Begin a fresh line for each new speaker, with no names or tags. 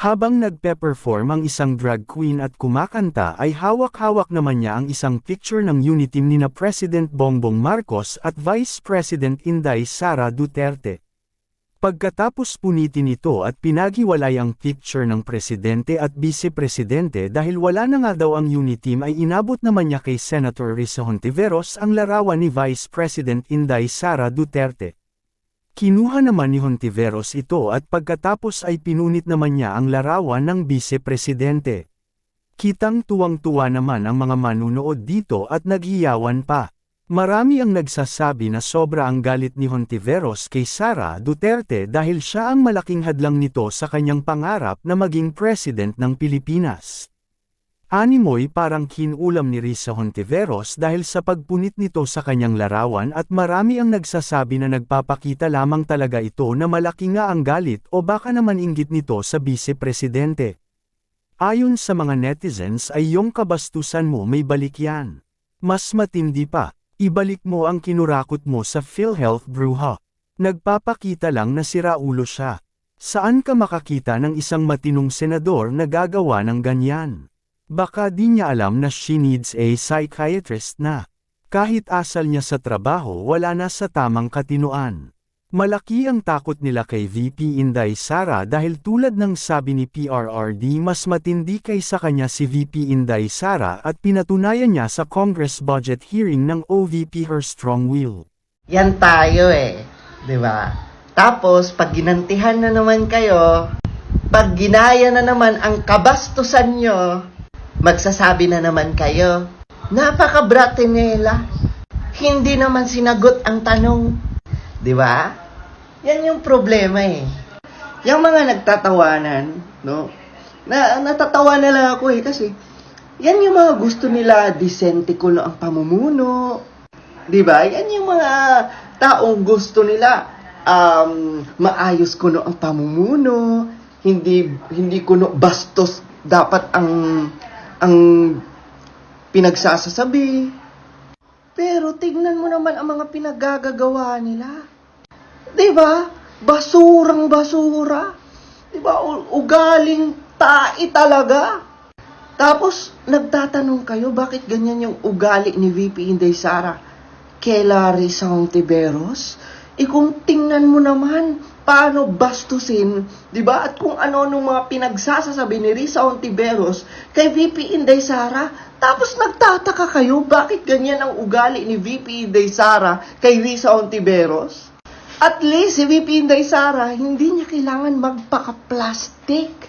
Habang nagpe-perform ang isang drag queen at kumakanta ay hawak-hawak naman niya ang isang picture ng unity ni na President Bongbong Marcos at Vice President Inday Sara Duterte. Pagkatapos punitin ito at pinaghiwalay ang picture ng presidente at vice-presidente dahil wala na nga daw ang unity ay inabot naman niya kay Senator Risa Hontiveros ang larawan ni Vice President Inday Sara Duterte. Kinuha naman ni Hontiveros ito at pagkatapos ay pinunit naman niya ang larawan ng vice-presidente. Kitang tuwang-tuwa naman ang mga manunood dito at naghiyawan pa. Marami ang nagsasabi na sobra ang galit ni Hontiveros kay Sara Duterte dahil siya ang malaking hadlang nito sa kanyang pangarap na maging president ng Pilipinas. Animoy parang kinulam ni Risa Hontiveros dahil sa pagpunit nito sa kanyang larawan at marami ang nagsasabi na nagpapakita lamang talaga ito na malaki nga ang galit o baka naman inggit nito sa vice-presidente. Ayon sa mga netizens ay yung kabastusan mo may balik yan. Mas matindi pa, ibalik mo ang kinurakot mo sa PhilHealth Bruha. Nagpapakita lang na siraulo siya. Saan ka makakita ng isang matinong senador na gagawa ng ganyan? Baka di niya alam na she needs a psychiatrist na. Kahit asal niya sa trabaho wala na sa tamang katinuan. Malaki ang takot nila kay VP Inday Sara dahil tulad ng sabi ni PRRD mas matindi kaysa kanya si VP Inday Sara at pinatunayan niya sa Congress budget hearing ng OVP Her Strong Will.
Yan tayo eh. 'Di ba? Tapos, pag ginantihan na naman kayo, pag ginaya na naman ang kabastusan nyo, magsasabi na naman kayo, napaka-bratinela. Hindi naman sinagot ang tanong. 'Di ba? Yan yung problema eh. Yung mga nagtatawanan, no? Na natatawa na lang ako eh kasi yan yung mga gusto nila, disente ko ang pamumuno, 'Di ba? Yan yung mga taong gusto nila um, maayos kuno ang pamumuno, hindi hindi kuno bastos dapat ang ang pinagsasasabi. Pero tignan mo naman ang mga pinagagagawa nila. 'Di ba? Basurang basura. 'Di ba? Ugaling tai talaga. Tapos, nagtatanong kayo, bakit ganyan yung ugali ni VP Inday Sara? Kay Larry Santiveros? E kung tingnan mo naman, paano bastusin, di ba? At kung ano nung mga pinagsasasabi ni Risa Ontiveros kay VP Inday Sara, tapos nagtataka kayo, bakit ganyan ang ugali ni VP Inday Sara kay Risa Ontiveros? At least si VP Inday Sara, hindi niya kailangan magpaka-plastic.